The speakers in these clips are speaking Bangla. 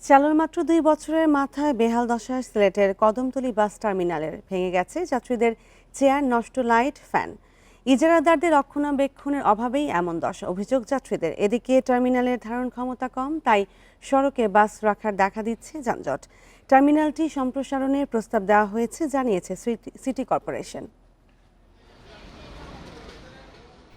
চালুর মাত্র দুই বছরের মাথায় বেহাল দশায় সিলেটের কদমতলী বাস টার্মিনালের ভেঙে গেছে যাত্রীদের চেয়ার নষ্ট লাইট, ফ্যান। ইজারাদারদের রক্ষণাবেক্ষণের অভাবেই এমন দশা। অভিযোগ, যাত্রীদের এদিকে টার্মিনালের ধারণ ক্ষমতা কম, তাই সড়কে বাস রাখার দেখা দিচ্ছে যানজট। টার্মিনালটি সম্প্রসারণের প্রস্তাব দেওয়া হয়েছে, জানিয়েছে সিটি- কর্পোরেশন।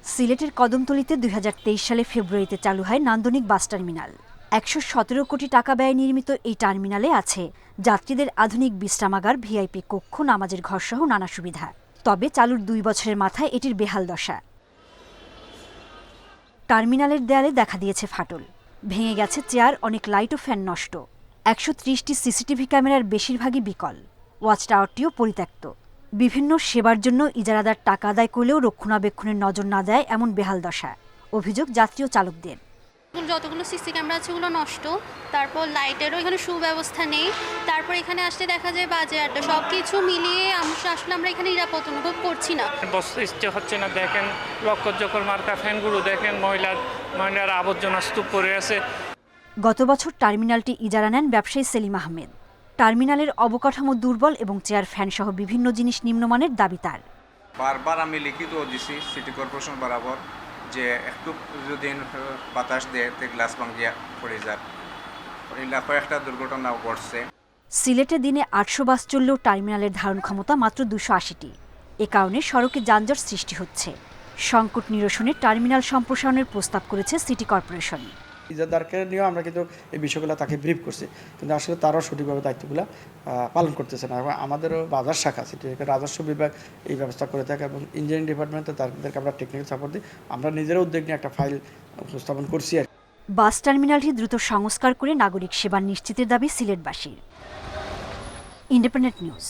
সিলেটের কদমতলীতে দুই সালে ফেব্রুয়ারিতে চালু হয় নান্দনিক বাস টার্মিনাল। একশো সতেরো কোটি টাকা ব্যয়ে নির্মিত এই টার্মিনালে আছে যাত্রীদের আধুনিক বিশ্রামাগার, ভিআইপি কক্ষ, নামাজের ঘরসহ নানা সুবিধা। তবে চালুর দুই বছরের মাথায় এটির বেহাল দশা। টার্মিনালের দেয়ালে দেখা দিয়েছে ফাটল। ভেঙে গেছে চেয়ার, অনেক লাইট ও ফ্যান নষ্ট। একশো ত্রিশটি সিসিটিভি ক্যামেরার বেশিরভাগই বিকল। ওয়াচ টাওয়ারটিও পরিত্যক্ত। বিভিন্ন সেবার জন্য ইজারাদার টাকা আদায় করলেও রক্ষণাবেক্ষণের নজর না দেয় এমন বেহাল দশা। অভিযোগ যাত্রী ও চালকদের। যতগুলো সিসি ক্যামেরা আছে ওগুলো নষ্ট। তারপর লাইটেরও এখানে সুব্যবস্থা নেই। তারপর এখানে আসলে দেখা যায় বাজে আড্ডা সব কিছু মিলিয়ে আমরা আসলে আমরা এখানে নিরাপদ অনুভব করছি না। বসতে ইচ্ছে হচ্ছে না। দেখেন লক্কর জকর মার্কা ফ্যানগুলো দেখেন মহিলার মহিলার আবর্জনা স্তূপ পড়ে আছে। গত বছর টার্মিনালটি ইজারা নেন ব্যবসায়ী সেলিম আহমেদ। টার্মিনালের অবকাঠামো দুর্বল এবং চেয়ার ফ্যান সহ বিভিন্ন জিনিস নিম্নমানের দাবি তার। বারবার আমি লিখিত দিছি সিটি কর্পোরেশন বরাবর যে একটু যদি বাতাস দেয় গ্লাস ভাঙিয়া পড়ে যায়। এলাকায় কয়েকটা দুর্ঘটনাও ঘটছে। সিলেটে দিনে আটশো বাস চললেও টার্মিনালের ধারণ ক্ষমতা মাত্র দুশো আশিটি। এ কারণে সড়কে যানজট সৃষ্টি হচ্ছে। সংকট নিরসনে টার্মিনাল সম্প্রসারণের প্রস্তাব করেছে সিটি কর্পোরেশন। ইজাদারকে নিয়েও আমরা কিন্তু এই বিষয়গুলো তাকে ব্রিফ করছি। কিন্তু আসলে তারাও সঠিকভাবে দায়িত্বগুলো পালন করতেছে না এবং আমাদেরও বাজার শাখা সিটি রাজস্ব বিভাগ এই ব্যবস্থা করে থাকে এবং ইঞ্জিনিয়ারিং ডিপার্টমেন্টে তাদেরকে আমরা টেকনিক্যাল সাপোর্ট দিই। আমরা নিজেরা উদ্যোগ নিয়ে একটা ফাইল উপস্থাপন করছি আর। বাস টার্মিনালটি দ্রুত সংস্কার করে নাগরিক সেবা নিশ্চিতের দাবি সিলেটবাসীর। Independent news